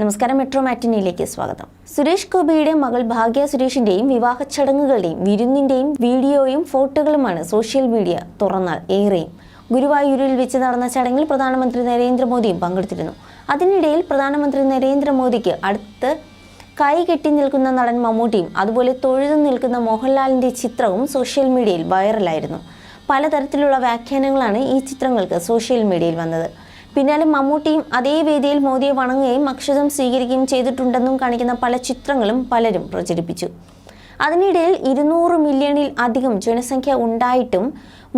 നമസ്കാരം മെട്രോ മാറ്റിനിയിലേക്ക് സ്വാഗതം. സുരേഷ് ഗോപിയുടെ മകൾ ഭാഗ്യ സുരേഷിന്റെയും വിവാഹ ചടങ്ങുകളുടെയും വിരുന്നിന്റെയും വീഡിയോയും ഫോട്ടോകളുമാണ് സോഷ്യൽ മീഡിയ തുറന്നാൽ ഏറെയും. ഗുരുവായൂരിൽ വെച്ച് നടന്ന ചടങ്ങിൽ പ്രധാനമന്ത്രി നരേന്ദ്രമോദിയും പങ്കെടുത്തിരുന്നു. അതിനിടയിൽ പ്രധാനമന്ത്രി നരേന്ദ്രമോദിക്ക് അടുത്ത് കൈ കെട്ടി നിൽക്കുന്ന നടൻ മമ്മൂട്ടിയും അതുപോലെ തൊഴുതു നിൽക്കുന്ന മോഹൻലാലിന്റെ ചിത്രവും സോഷ്യൽ മീഡിയയിൽ വൈറലായിരുന്നു. പലതരത്തിലുള്ള വ്യാഖ്യാനങ്ങളാണ് ഈ ചിത്രങ്ങൾക്ക് സോഷ്യൽ മീഡിയയിൽ വന്നത്. പിന്നാലെ മമ്മൂട്ടിയും അതേ വേദിയിൽ മോദിയെ വണങ്ങുകയും അക്ഷതം സ്വീകരിക്കുകയും ചെയ്തിട്ടുണ്ടെന്നും കാണിക്കുന്ന പല ചിത്രങ്ങളും പലരും പ്രചരിപ്പിച്ചു. അതിനിടയിൽ ഇരുന്നൂറ് മില്യണിൽ അധികം ജനസംഖ്യ ഉണ്ടായിട്ടും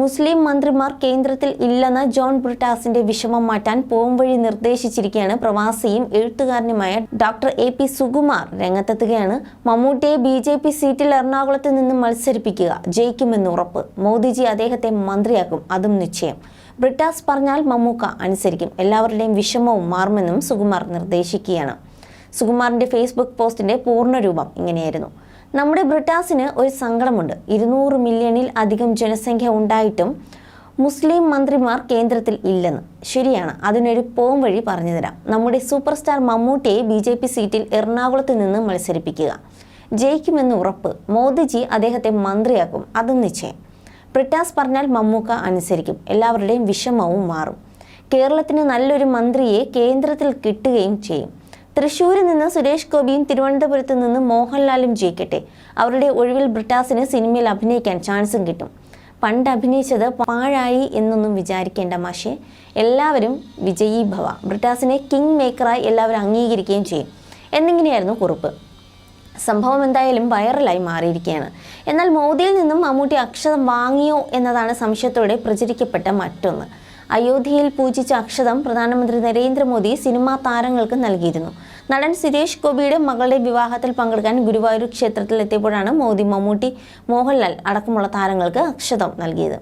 മുസ്ലിം മന്ത്രിമാർ കേന്ദ്രത്തിൽ ഇല്ലെന്ന ജോൺ ബ്രിട്ടാസിന്റെ വിഷമം മാറ്റാൻ പോംവഴി നിർദ്ദേശിച്ചിരിക്കുകയാണ് പ്രവാസിയും എഴുത്തുകാരനുമായ ഡോക്ടർ എ പി സുകുമാർ രംഗത്തെത്തുകയാണ്. മമ്മൂട്ടിയെ ബി ജെ പി സീറ്റിൽ എറണാകുളത്ത് നിന്ന് മത്സരിപ്പിക്കുക ജയിക്കുമെന്ന് ഉറപ്പ്. മോദിജി അദ്ദേഹത്തെ മന്ത്രിയാക്കും അതും നിശ്ചയം. ബ്രിട്ടാസ് പറഞ്ഞാൽ മമ്മൂക്ക അനുസരിക്കും. എല്ലാവരുടെയും വിഷമവും മാറുമെന്നും സുകുമാർ നിർദ്ദേശിക്കുകയാണ്. സുകുമാറിന്റെ ഫേസ്ബുക്ക് പോസ്റ്റിന്റെ പൂർണരൂപം ഇങ്ങനെയായിരുന്നു. നമ്മുടെ ബ്രിട്ടാസിന് ഒരു സങ്കടമുണ്ട്. ഇരുന്നൂറ് മില്യണിൽ അധികം ജനസംഖ്യ ഉണ്ടായിട്ടും മുസ്ലിം മന്ത്രിമാർ കേന്ദ്രത്തിൽ ഇല്ലെന്ന്. ശരിയാണ് അതിനൊരു പോം വഴി പറഞ്ഞു തരാം. നമ്മുടെ സൂപ്പർ സ്റ്റാർ മമ്മൂട്ടിയെ ബി ജെ പി സീറ്റിൽ എറണാകുളത്ത് നിന്ന് മത്സരിപ്പിക്കുക. ജയിക്കുമെന്ന് ഉറപ്പ്. മോദിജി അദ്ദേഹത്തെ മന്ത്രിയാക്കും. അതും നിശ്ചയം. ബ്രിട്ടാസ് പറഞ്ഞാൽ മമ്മൂക്ക അനുസരിക്കും. എല്ലാവരുടെയും വിഷമവും മാറും. കേരളത്തിന് നല്ലൊരു മന്ത്രിയെ കേന്ദ്രത്തിൽ കിട്ടുകയും ചെയ്യും. തൃശ്ശൂരിൽ നിന്ന് സുരേഷ് ഗോപിയും തിരുവനന്തപുരത്ത് നിന്ന് മോഹൻലാലും ജയിക്കട്ടെ. അവരുടെ ഒഴിവിൽ ബ്രിട്ടാസിന് സിനിമയിൽ അഭിനയിക്കാൻ ചാൻസും കിട്ടും. പണ്ട് അഭിനയിച്ചത് പാഴായി എന്നൊന്നും വിചാരിക്കേണ്ട മാഷെ. എല്ലാവരും വിജയീ ഭവ. ബ്രിട്ടാസിനെ കിങ് മേക്കറായി എല്ലാവരും അംഗീകരിക്കുകയും ചെയ്യും. എന്നിങ്ങനെയായിരുന്നു കുറിപ്പ്. സംഭവം എന്തായാലും വൈറലായി മാറിയിരിക്കുകയാണ്. എന്നാൽ മോദിയിൽ നിന്നും മമ്മൂട്ടി അക്ഷതം വാങ്ങിയോ എന്നതാണ് സംശയത്തോടെ പ്രചരിക്കപ്പെട്ട മറ്റൊന്ന്. അയോധ്യയിൽ പൂജിച്ച അക്ഷതം പ്രധാനമന്ത്രി നരേന്ദ്രമോദി സിനിമാ താരങ്ങൾക്ക് നൽകിയിരുന്നു. നടൻ സുരേഷ് ഗോപിയുടെ മകളുടെ വിവാഹത്തിൽ പങ്കെടുക്കാൻ ഗുരുവായൂർ ക്ഷേത്രത്തിൽ എത്തിയപ്പോഴാണ് മോദി മമ്മൂട്ടി മോഹൻലാൽ അടക്കമുള്ള താരങ്ങൾക്ക് അക്ഷതം നൽകിയത്.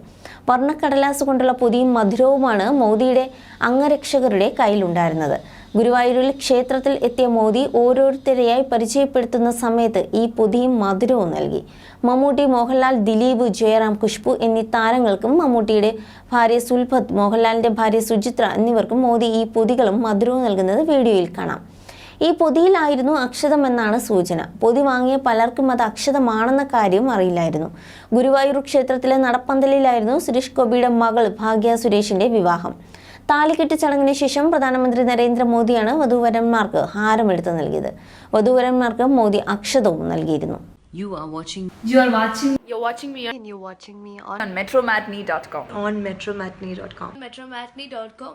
വർണക്കടലാസ് കൊണ്ടുള്ള പൊതിയും മധുരവുമാണ് മോദിയുടെ അംഗരക്ഷകരുടെ കയ്യിലുണ്ടായിരുന്നത്. ഗുരുവായൂരിൽ ക്ഷേത്രത്തിൽ എത്തിയ മോദി ഓരോരുത്തരെയായി പരിചയപ്പെടുത്തുന്ന സമയത്ത് ഈ പൊതിയും മധുരവും നൽകി. മമ്മൂട്ടി മോഹൻലാൽ ദിലീപ് ജയറാം ഖുഷ്ബു എന്നീ താരങ്ങൾക്കും മമ്മൂട്ടിയുടെ ഭാര്യ സുൽഭത് മോഹൻലാലിന്റെ ഭാര്യ സുചിത്ര എന്നിവർക്കും മോദി ഈ പൊതികളും മധുരവും നൽകുന്നത് വീഡിയോയിൽ കാണാം. ഈ പൊതിയിലായിരുന്നു അക്ഷതം എന്നാണ് സൂചന പൊതി വാങ്ങിയ പലർക്കും അത് അക്ഷതമാണെന്ന കാര്യം അറിയില്ലായിരുന്നു ഗുരുവായൂർ ക്ഷേത്രത്തിലെ നടപ്പന്തലിലായിരുന്നു സുരേഷ് ഗോപിയുടെ മകൾ ഭാഗ്യ സുരേഷിന്റെ വിവാഹം താലികെട്ട് ചടങ്ങിന് ശേഷം പ്രധാനമന്ത്രി നരേന്ദ്രമോദിയാണ് വധൂവരന്മാർക്ക് ഹാരമെടുത്ത് നൽകിയത് വധുവരന്മാർക്ക് മോദി അക്ഷതവും നൽകിയിരുന്നു You are watching You are watching You're watching me and you're watching me on, on metromatney.com. on metromatney.com. metromatney.com.